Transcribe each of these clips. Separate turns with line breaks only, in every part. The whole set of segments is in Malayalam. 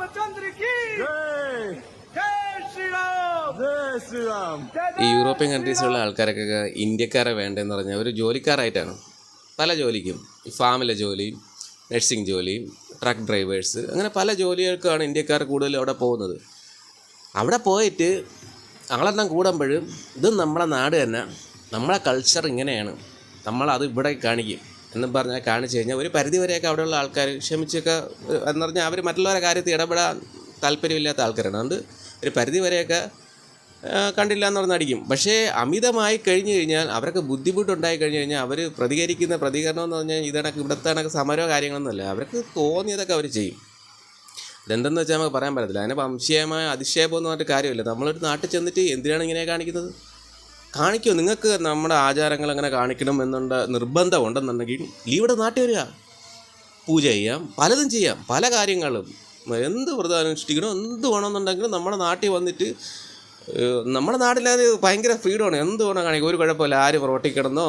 രാമചന്ദ്ര കി
ഈ യൂറോപ്യൻ കൺട്രീസിലുള്ള ആൾക്കാരൊക്കെ ഇന്ത്യക്കാരെ വേണ്ടതെന്ന് പറഞ്ഞാൽ ഒരു ജോലിക്കാരായിട്ടാണ്. പല ജോലിക്കും. ഫാമിലെ ജോലി നഴ്സിംഗ് ജോലി ട്രക്ക് ഡ്രൈവേഴ്സ് അങ്ങനെ പല ജോലികൾക്കാണ് ഇന്ത്യക്കാർ കൂടുതലും അവിടെ പോകുന്നത്. അവിടെ പോയിട്ട് ആളെണ്ണം കൂടുമ്പോഴും ഇത് നമ്മുടെ നാട് തന്നെ നമ്മളെ കൾച്ചർ ഇങ്ങനെയാണ്. നമ്മളത് ഇവിടെ കാണിക്കും. എന്നും പറഞ്ഞാൽ കാണിച്ചു കഴിഞ്ഞാൽ ഒരു പരിധി വരെയൊക്കെ അവിടെയുള്ള ആൾക്കാർ ക്ഷമിച്ചൊക്കെ എന്ന് പറഞ്ഞാൽ അവർ മറ്റുള്ളവരുടെ കാര്യത്തിൽ ഇടപെടാൻ താല്പര്യമില്ലാത്ത ആൾക്കാരാണ്. അതുകൊണ്ട് ഒരു പരിധി വരെയൊക്കെ കണ്ടില്ല എന്ന് പറഞ്ഞ് അടിക്കും. പക്ഷേ അമിതമായി കഴിഞ്ഞു കഴിഞ്ഞാൽ അവർക്ക് ബുദ്ധിമുട്ടുണ്ടായി കഴിഞ്ഞു കഴിഞ്ഞാൽ അവർ പ്രതികരിക്കുന്ന പ്രതികരണം എന്ന് പറഞ്ഞാൽ ഇതണക്ക് ഇവിടുത്തെ കണക്ക് സമരമോ കാര്യങ്ങളൊന്നുമല്ല അവർക്ക് തോന്നിയതൊക്കെ അവർ ചെയ്യും. ഇതെന്തെന്ന് വെച്ചാൽ നമുക്ക് പറയാൻ പറ്റത്തില്ല. അതിനെ വംശീയമായ അതിക്ഷേപം എന്ന് പറഞ്ഞിട്ട് കാര്യമില്ല. നമ്മളൊരു നാട്ടിൽ ചെന്നിട്ട് എന്തിനാണ് ഇങ്ങനെ കാണിക്കുന്നത്? കാണിക്കൂ. നിങ്ങൾക്ക് നമ്മുടെ ആചാരങ്ങൾ അങ്ങനെ കാണിക്കണം എന്നുള്ള നിർബന്ധം ഉണ്ടെന്നുണ്ടെങ്കിൽ ലീവിടെ നാട്ടിൽ വരിക. പൂജ ചെയ്യാം പലതും ചെയ്യാം പല കാര്യങ്ങളും. എന്ത് വ്രതം അനുഷ്ഠിക്കണോ എന്ത് വേണമെന്നുണ്ടെങ്കിലും നമ്മുടെ നാട്ടിൽ വന്നിട്ട് നമ്മുടെ നാട്ടിലത് ഭയങ്കര ഫ്രീഡമാണ്. എന്ത് വേണോ കാണിക്കുക ഒരു കുഴപ്പമില്ല. ആര് റോട്ടിൽ കിടന്നോ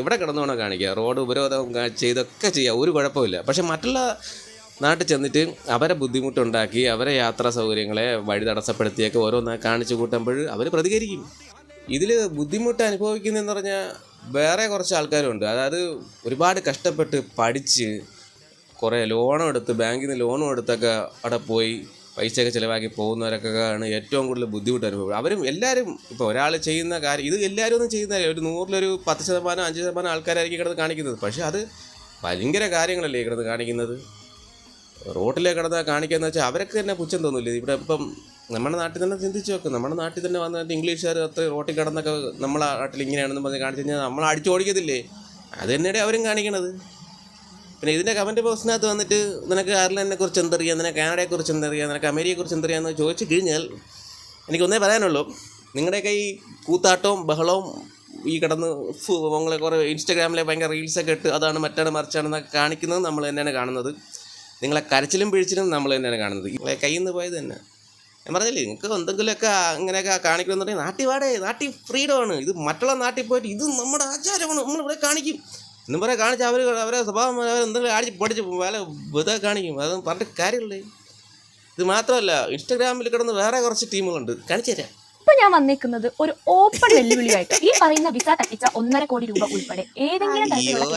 എവിടെ കിടന്നു വേണോ കാണിക്കുക റോഡ് ഉപരോധം ചെയ്തൊക്കെ ചെയ്യാം. ഒരു കുഴപ്പമില്ല. പക്ഷെ മറ്റുള്ള നാട്ടിൽ ചെന്നിട്ട് അവരെ ബുദ്ധിമുട്ടുണ്ടാക്കി അവരെ യാത്രാ സൗകര്യങ്ങളെ വഴി തടസ്സപ്പെടുത്തിയൊക്കെ ഓരോന്ന് കാണിച്ചു കൂട്ടുമ്പോൾ അവർ പ്രതികരിക്കും. ഇതിൽ ബുദ്ധിമുട്ട് അനുഭവിക്കുന്നതെന്ന് പറഞ്ഞാൽ വേറെ കുറച്ച് ആൾക്കാരുണ്ട്. അതായത് ഒരുപാട് കഷ്ടപ്പെട്ട് പഠിച്ച് കുറേ ലോണും എടുത്ത് ബാങ്കിൽ നിന്ന് ലോണും എടുത്തൊക്കെ അവിടെ പോയി പൈസയൊക്കെ ചിലവാക്കി പോകുന്നവരൊക്കെ ആണ് ഏറ്റവും കൂടുതൽ ബുദ്ധിമുട്ട് അനുഭവം അവരും എല്ലാവരും ഇപ്പോൾ ഒരാൾ ചെയ്യുന്ന കാര്യം ഇത് എല്ലാവരും ഒന്നും ചെയ്യുന്ന ഒരു നൂറിലൊരു പത്ത് ശതമാനം അഞ്ച് ശതമാനം ആൾക്കാരായിരിക്കും കിടന്ന് കാണിക്കുന്നത്. പക്ഷേ അത് ഭയങ്കര കാര്യങ്ങളല്ലേ കിടന്ന് കാണിക്കുന്നത്? റോട്ടിലെ കിടന്ന് കാണിക്കാന്ന് വെച്ചാൽ അവരൊക്കെ തന്നെ പുച്ഛം തോന്നില്ല ഇവിടെ ഇപ്പം നമ്മുടെ നാട്ടിൽ തന്നെ ചിന്തിച്ച് വെക്കും. നമ്മുടെ നാട്ടിൽ തന്നെ വന്നിട്ട് ഇംഗ്ലീഷുകാർ അത്ര റോട്ടിൽ കിടന്നൊക്കെ നമ്മളെ നാട്ടിൽ ഇങ്ങനെയാണെന്ന് പറഞ്ഞ് കാണിച്ചു കഴിഞ്ഞാൽ നമ്മൾ അടിച്ചു ഓടിക്കത്തില്ലേ? അത് തന്നെയാണ് അവരും കാണിക്കണത്. പിന്നെ ഇതിന്റെ കമന്റ് ബോക്സിനകത്ത് വന്നിട്ട് നിനക്ക് അയർലൻഡിനെ കുറിച്ച് എന്തറിയാം? നിനക്ക് കാനഡയെ കുറിച്ച് എന്തറിയാം? നിനക്ക് അമേരിക്കയെ കുറിച്ച് എന്തറിയാമെന്ന് ചോദിച്ചു കഴിഞ്ഞാൽ എനിക്കൊന്നേ പറയാനുള്ളൂ. നിങ്ങളുടെയൊക്കെ ഈ കൂത്താട്ടവും ബഹളവും ഈ കിടന്ന് നിങ്ങളെ കുറേ ഇൻസ്റ്റാഗ്രാമിലെ ഭയങ്കര റീൽസൊക്കെ ഇട്ട് അതാണ് മറ്റാണ് മറിച്ചാണെന്നൊക്കെ കാണിക്കുന്നത് നമ്മൾ തന്നെയാണ് കാണുന്നത്. നിങ്ങളെ കരച്ചിലും പിഴിച്ചിലും നമ്മൾ തന്നെയാണ് കാണുന്നത്. നിങ്ങളെ കയ്യിൽ നിന്ന് പോയത് തന്നെ. ഞാൻ പറഞ്ഞില്ലേ നിങ്ങൾക്ക് എന്തെങ്കിലുമൊക്കെ അങ്ങനെയൊക്കെ കാണിക്കണമെന്നുണ്ടെങ്കിൽ നാട്ടിൽ വാടേ ഫ്രീഡം ആണ്. ഇത് മറ്റുള്ള നാട്ടിൽ പോയിട്ട് ഇത് നമ്മുടെ ആചാരമാണ് നമ്മൾ ഇവിടെ കാണിക്കും. എന്നും പറയാൻ കാണിച്ച് അവർ അവരെ സ്വഭാവം അവർ എന്തെങ്കിലും അടിച്ച് പഠിച്ച് വില ഇതൊക്കെ കാണിക്കും. അതൊന്നും പറഞ്ഞിട്ട് കാര്യമില്ലേ? ഇത് മാത്രമല്ല ഇൻസ്റ്റാഗ്രാമിൽ കിടന്ന് വേറെ കുറച്ച് ടീമുകളുണ്ട്. കാണിച്ചു തരാം.
ഇപ്പൊ ഞാൻ വന്നേക്കുന്നത് ഒരു ഓപ്പൺ വെല്ലുവിളിയായിട്ട്. ഈ പറയുന്ന വിസ തട്ടിച്ച ഒന്നര കോടി രൂപ ഉൾപ്പെടെ ഏതെങ്കിലും തരത്തിലുള്ള